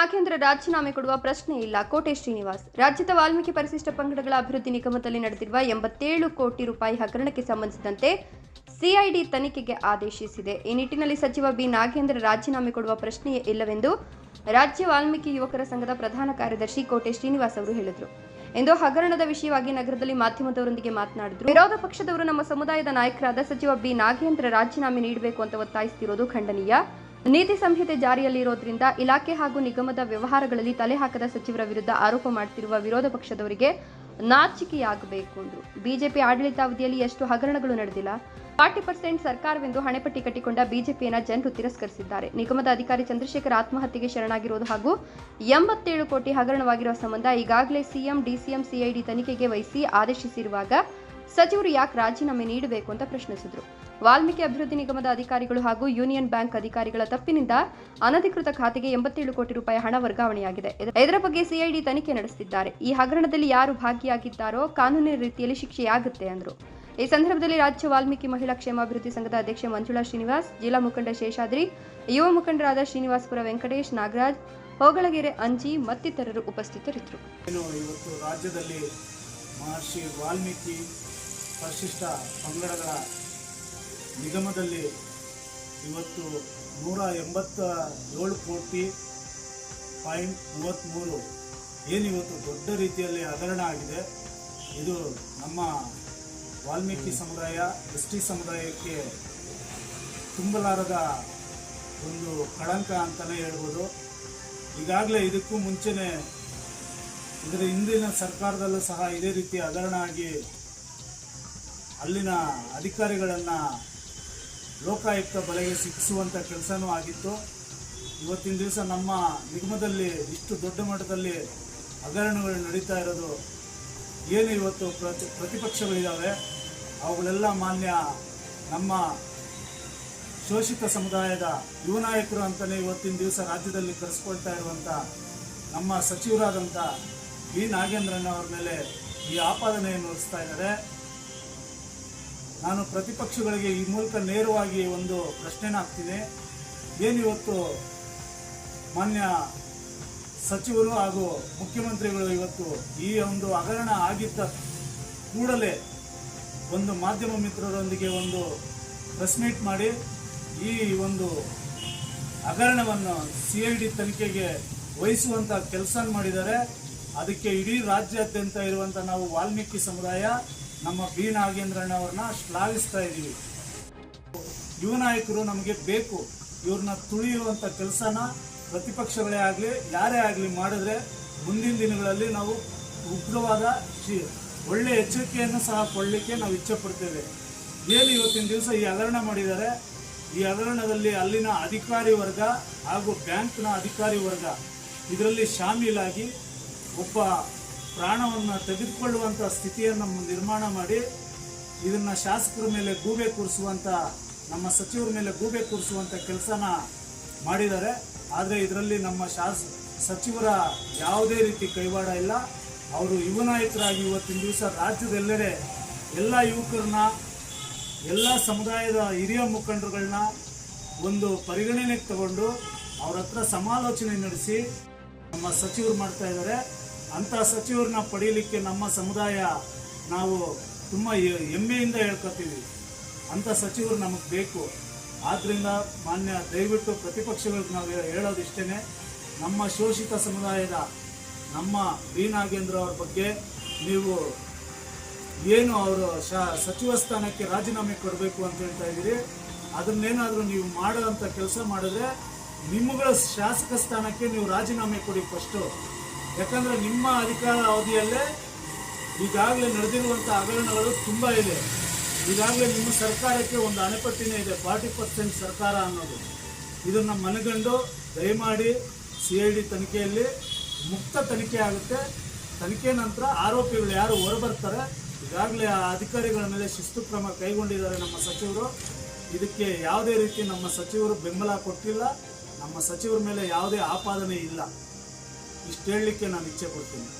ನಾಗೇಂದ್ರ ರಾಜೀನಾಮೆ ಕೊಡುವ ಪ್ರಶ್ನೆ ಇಲ್ಲ. ಕೋಟೆ ಶ್ರೀನಿವಾಸ್. ರಾಜ್ಯದ ವಾಲ್ಮೀಕಿ ಪರಿಶಿಷ್ಟ ಪಂಗಡಗಳ ಅಭಿವೃದ್ಧಿ ನಿಗಮದಲ್ಲಿ ನಡೆದಿರುವ ಎಂಬತ್ತೇಳು ಕೋಟಿ ರೂಪಾಯಿ ಹಗರಣಕ್ಕೆ ಸಂಬಂಧಿಸಿದಂತೆ ಸಿಐಡಿ ತನಿಖೆಗೆ ಆದೇಶಿಸಿದೆ. ಈ ನಿಟ್ಟಿನಲ್ಲಿ ಸಚಿವ ಬಿ. ನಾಗೇಂದ್ರ ರಾಜೀನಾಮೆ ಕೊಡುವ ಪ್ರಶ್ನೆಯೇ ಇಲ್ಲವೆಂದು ರಾಜ್ಯ ವಾಲ್ಮೀಕಿ ಯುವಕರ ಸಂಘದ ಪ್ರಧಾನ ಕಾರ್ಯದರ್ಶಿ ಕೋಟೆ ಶ್ರೀನಿವಾಸ್ ಅವರು ಹೇಳಿದರು. ಎಂದು ಹಗರಣದ ವಿಷಯವಾಗಿ ನಗರದಲ್ಲಿ ಮಾಧ್ಯಮದವರೊಂದಿಗೆ ಮಾತನಾಡಿದರು. ವಿರೋಧ ಪಕ್ಷದವರು ನಮ್ಮ ಸಮುದಾಯದ ನಾಯಕರಾದ ಸಚಿವ ಬಿ. ನಾಗೇಂದ್ರ ರಾಜೀನಾಮೆ ನೀಡಬೇಕು ಅಂತ ಒತ್ತಾಯಿಸುತ್ತಿರುವುದು ಖಂಡನೀಯ. ನೀತಿ ಸಂಹಿತೆ ಜಾರಿಯಲ್ಲಿರೋದ್ರಿಂದ ಇಲಾಖೆ ಹಾಗೂ ನಿಗಮದ ವ್ಯವಹಾರಗಳಲ್ಲಿ ತಲೆ ಹಾಕದ ಸಚಿವರ ವಿರುದ್ಧ ಆರೋಪ ಮಾಡುತ್ತಿರುವ ವಿರೋಧ ಪಕ್ಷದವರಿಗೆ ನಾಚಿಕೆಯಾಗಬೇಕು ಅಂದರು. ಬಿಜೆಪಿ ಆಡಳಿತಾವಧಿಯಲ್ಲಿ ಎಷ್ಟು ಹಗರಣಗಳು ನಡೆದಿಲ್ಲ. ಫಾರ್ಟಿ ಪರ್ಸೆಂಟ್ ಸರ್ಕಾರವೆಂದು ಹಣೆಪಟ್ಟಿ ಕಟ್ಟಿಕೊಂಡ ಬಿಜೆಪಿಯನ್ನ ಜನರು ತಿರಸ್ಕರಿಸಿದ್ದಾರೆ. ನಿಗಮದ ಅಧಿಕಾರಿ ಚಂದ್ರಶೇಖರ್ ಆತ್ಮಹತ್ಯೆಗೆ ಶರಣಾಗಿರುವುದು ಹಾಗೂ ಎಂಬತ್ತೇಳು ಕೋಟಿ ಹಗರಣವಾಗಿರುವ ಸಂಬಂಧ ಈಗಾಗಲೇ ಸಿಎಂ, ಡಿಸಿಎಂ, ಸಿಐಡಿ ತನಿಖೆಗೆ ವಹಿಸಿ ಆದೇಶಿಸಿರುವಾಗ ಸಚಿವರು ಯಾಕೆ ರಾಜೀನಾಮೆ ನೀಡಬೇಕು ಅಂತ ಪ್ರಶ್ನಿಸಿದರು. ವಾಲ್ಮೀಕಿ ಅಭಿವೃದ್ಧಿ ನಿಗಮದ ಅಧಿಕಾರಿಗಳು ಹಾಗೂ ಯೂನಿಯನ್ ಬ್ಯಾಂಕ್ ಅಧಿಕಾರಿಗಳ ತಪ್ಪಿನಿಂದ ಅನಧಿಕೃತ ಖಾತೆಗೆ ಎಂಬತ್ತೇಳು ಕೋಟಿ ರೂಪಾಯಿ ಹಣ ವರ್ಗಾವಣೆಯಾಗಿದೆ. ಇದ- ಇದರ ಬಗ್ಗೆ ಸಿಐಡಿ ತನಿಖೆ ನಡೆಸುತ್ತಿದ್ದಾರೆ. ಈ ಹಗರಣದಲ್ಲಿ ಯಾರು ಭಾಗಿಯಾಗಿದ್ದಾರೋ ಕಾನೂನಿನ ರೀತಿಯಲ್ಲಿ ಶಿಕ್ಷೆಯಾಗುತ್ತೆ ಅಂದರು. ಈ ಸಂದರ್ಭದಲ್ಲಿ ರಾಜ್ಯ ವಾಲ್ಮೀಕಿ ಮಹಿಳಾ ಕ್ಷೇಮಾಭಿವೃದ್ಧಿ ಸಂಘದ ಅಧ್ಯಕ್ಷೆ ಮಂಜುಳಾ ಶ್ರೀನಿವಾಸ್, ಜಿಲ್ಲಾ ಮುಖಂಡ ಶೇಷಾದ್ರಿ, ಯುವ ಮುಖಂಡರಾದ ಶ್ರೀನಿವಾಸ್ಪುರ ವೆಂಕಟೇಶ್ ನಾಗರಾಜ್ ಹೋಗಳಗೆರೆ ಅಂಜಿ ಮತ್ತಿತರರು ಉಪಸ್ಥಿತರಿದ್ದರು. ಮಹರ್ಷಿ ವಾಲ್ಮೀಕಿ ಪರಿಶಿಷ್ಟ ಪಂಗಡಗಳ ನಿಗಮದಲ್ಲಿ ಇವತ್ತು ನೂರ ಎಂಬತ್ತ ಏಳು ಕೋಟಿ ಪಾಯಿಂಟ್ ಮೂವತ್ತ್ಮೂರು ಏನಿವತ್ತು ದೊಡ್ಡ ರೀತಿಯಲ್ಲಿ ಹಗರಣ ಆಗಿದೆ. ಇದು ನಮ್ಮ ವಾಲ್ಮೀಕಿ ಸಮುದಾಯ, ಎಸ್ ಟಿ ಸಮುದಾಯಕ್ಕೆ ತುಂಬಲಾರದ ಒಂದು ಕಳಂಕ ಅಂತಲೇ ಹೇಳ್ಬೋದು. ಈಗಾಗಲೇ ಇದಕ್ಕೂ ಮುಂಚೆನೇ ಇದರ ಹಿಂದಿನ ಸರ್ಕಾರದಲ್ಲೂ ಸಹ ಇದೇ ರೀತಿ ಹಗರಣ ಆಗಿ ಅಲ್ಲಿನ ಅಧಿಕಾರಿಗಳನ್ನು ಲೋಕಾಯುಕ್ತ ಬಲೆಗೆ ಸಿಕ್ಕಿಸುವಂಥ ಕೆಲಸನೂ ಆಗಿತ್ತು. ಇವತ್ತಿನ ದಿವಸ ನಮ್ಮ ನಿಗಮದಲ್ಲಿ ಇಷ್ಟು ದೊಡ್ಡ ಮಟ್ಟದಲ್ಲಿ ಹಗರಣಗಳು ನಡೀತಾ ಇರೋದು, ಏನು ಇವತ್ತು ಪ್ರತಿ ಪ್ರತಿಪಕ್ಷಗಳಿದ್ದಾವೆ ಅವುಗಳೆಲ್ಲ ಮಾನ್ಯ ನಮ್ಮ ಶೋಷಿತ ಸಮುದಾಯದ ಯುವ ನಾಯಕರು ಅಂತಲೇ ಇವತ್ತಿನ ದಿವಸ ರಾಜ್ಯದಲ್ಲಿ ಕರೆಸ್ಕೊಳ್ತಾ ಇರುವಂಥ ನಮ್ಮ ಸಚಿವರಾದಂಥ ಬಿ ನಾಗೇಂದ್ರಣ್ಣ ಅವ್ರ ಮೇಲೆ ಈ ಆಪಾದನೆಯನ್ನು ಹೊರಿಸ್ತಾ ಇದ್ದಾರೆ. ನಾನು ಪ್ರತಿಪಕ್ಷಗಳಿಗೆ ಈ ಮೂಲಕ ನೇರವಾಗಿ ಒಂದು ಪ್ರಶ್ನೆನ ಹಾಕ್ತೀನಿ ಏನಿವತ್ತು ಮಾನ್ಯ ಸಚಿವರು ಹಾಗೂ ಮುಖ್ಯಮಂತ್ರಿಗಳು ಇವತ್ತು ಈ ಒಂದು ಹಗರಣ ಆಗಿದ್ದ ಕೂಡಲೇ ಒಂದು ಮಾಧ್ಯಮ ಮಿತ್ರರೊಂದಿಗೆ ಒಂದು ಪ್ರೆಸ್ ಮೀಟ್ ಮಾಡಿ ಈ ಒಂದು ಹಗರಣವನ್ನು ಸಿ ಐ ಡಿ ತನಿಖೆಗೆ ವಹಿಸುವಂಥ ಕೆಲಸ ಮಾಡಿದ್ದಾರೆ. ಅದಕ್ಕೆ ಇಡೀ ರಾಜ್ಯಾದ್ಯಂತ ಇರುವಂಥ ನಾವು ವಾಲ್ಮೀಕಿ ಸಮುದಾಯ ನಮ್ಮ ಬಿ ನಾಗೇಂದ್ರಣ್ಣ ಅವ್ರನ್ನ ಶ್ಲಾಘಿಸ್ತಾ ಇದ್ದೀವಿ. ಯುವ ನಾಯಕರು ನಮಗೆ ಬೇಕು. ಇವ್ರನ್ನ ತುಳಿಯುವಂತ ಕೆಲಸನ ಪ್ರತಿಪಕ್ಷಗಳೇ ಆಗಲಿ, ಯಾರೇ ಆಗಲಿ ಮಾಡಿದ್ರೆ ಮುಂದಿನ ದಿನಗಳಲ್ಲಿ ನಾವು ಉಗ್ರವಾದ ಒಳ್ಳೆ ಎಚ್ಚರಿಕೆಯನ್ನು ಸಹ ಕೊಡಲಿಕ್ಕೆ ನಾವು ಇಚ್ಛೆ ಪಡ್ತೇವೆ. ಏನು ಇವತ್ತಿನ ದಿವಸ ಈ ಹಗರಣ ಮಾಡಿದ್ದಾರೆ? ಈ ಹಗರಣದಲ್ಲಿ ಅಲ್ಲಿನ ಅಧಿಕಾರಿ ವರ್ಗ ಹಾಗೂ ಬ್ಯಾಂಕ್ನ ಅಧಿಕಾರಿ ವರ್ಗ, ಇದರಲ್ಲಿ ಶಾಮೀಲಾಗಿ ಒಬ್ಬ ಪ್ರಾಣವನ್ನು ತೆಗೆದುಕೊಳ್ಳುವಂಥ ಸ್ಥಿತಿಯನ್ನು ನಿರ್ಮಾಣ ಮಾಡಿ ಇದನ್ನು ಶಾಸಕರ ಮೇಲೆ ಗೂಬೆ ಕೂರಿಸುವಂಥ ನಮ್ಮ ಸಚಿವರ ಮೇಲೆ ಗೂಬೆ ಕೂರಿಸುವಂಥ ಕೆಲಸನ ಮಾಡಿದ್ದಾರೆ. ಆದರೆ ಇದರಲ್ಲಿ ನಮ್ಮ ಶಾಸ, ಸಚಿವರ ಯಾವುದೇ ರೀತಿ ಕೈವಾಡ ಇಲ್ಲ. ಅವರು ಯುವ ನಾಯಕರಾಗಿ ಇವತ್ತಿನ ದಿವಸ ರಾಜ್ಯದೆಲ್ಲೆಡೆ ಎಲ್ಲ ಯುವಕರನ್ನ, ಎಲ್ಲ ಸಮುದಾಯದ ಹಿರಿಯ ಮುಖಂಡರುಗಳನ್ನ ಒಂದು ಪರಿಗಣನೆಗೆ ತಗೊಂಡು ಅವರ ಹತ್ರ ಸಮಾಲೋಚನೆ ನಡೆಸಿ ನಮ್ಮ ಸಚಿವರು ಮಾಡ್ತಾ ಇದ್ದಾರೆ. ಅಂಥ ಸಚಿವರನ್ನ ಪಡೀಲಿಕ್ಕೆ ನಮ್ಮ ಸಮುದಾಯ ನಾವು ತುಂಬ ಹೆಮ್ಮೆಯಿಂದ ಹೇಳ್ಕೊತೀವಿ. ಅಂಥ ಸಚಿವರು ನಮಗೆ ಬೇಕು. ಆದ್ದರಿಂದ ಮಾನ್ಯ ದಯವಿಟ್ಟು ಪ್ರತಿಪಕ್ಷಗಳಿಗೆ ನಾವು ಹೇಳೋದಿಷ್ಟೇ ನಮ್ಮ ಶೋಷಿತ ಸಮುದಾಯದ ನಮ್ಮ ಬಿ ನಾಗೇಂದ್ರ ಅವ್ರ ಬಗ್ಗೆ ನೀವು ಏನು ಅವರು ಶಾ, ಸಚಿವ ಸ್ಥಾನಕ್ಕೆ ರಾಜೀನಾಮೆ ಕೊಡಬೇಕು ಅಂತ ಹೇಳ್ತಾ ಇದ್ದೀರಿ. ಅದನ್ನೇನಾದರೂ ನೀವು ಮಾಡೋಂಥ ಕೆಲಸ ಮಾಡಿದ್ರೆ ನಿಮ್ಮಗಳ ಶಾಸಕ ಸ್ಥಾನಕ್ಕೆ ನೀವು ರಾಜೀನಾಮೆ ಕೊಡಿ ಫಸ್ಟು ಯಾಕಂದರೆ ನಿಮ್ಮ ಅಧಿಕಾರ ಅವಧಿಯಲ್ಲೇ ಈಗಾಗಲೇ ನಡೆದಿರುವಂಥ ಹಗರಣಗಳು ತುಂಬ ಇದೆ. ಈಗಾಗಲೇ ನಿಮ್ಮ ಸರ್ಕಾರಕ್ಕೆ ಒಂದು ಅಣೆಪಟ್ಟಿನೇ ಇದೆ, ಫಾರ್ಟಿ ಪರ್ಸೆಂಟ್ ಸರ್ಕಾರ ಅನ್ನೋದು. ಇದನ್ನು ಮನಗಂಡು ದಯಮಾಡಿ ಸಿ ಐ ಡಿ ತನಿಖೆಯಲ್ಲಿ ಮುಕ್ತ ತನಿಖೆ ಆಗುತ್ತೆ. ತನಿಖೆ ನಂತರ ಆರೋಪಿಗಳು ಯಾರು ಹೊರಬರ್ತಾರೆ, ಈಗಾಗಲೇ ಆ ಅಧಿಕಾರಿಗಳ ಮೇಲೆ ಶಿಸ್ತು ಕ್ರಮ ಕೈಗೊಂಡಿದ್ದಾರೆ ನಮ್ಮ ಸಚಿವರು. ಇದಕ್ಕೆ ಯಾವುದೇ ರೀತಿ ನಮ್ಮ ಸಚಿವರು ಬೆಂಬಲ ಕೊಟ್ಟಿಲ್ಲ. ನಮ್ಮ ಸಚಿವರ ಮೇಲೆ ಯಾವುದೇ ಆಪಾದನೆ ಇಲ್ಲ. ಇಷ್ಟು ಹೇಳಲಿಕ್ಕೆ ನಾನು ಇಚ್ಛೆ ಪಡ್ತೀನಿ.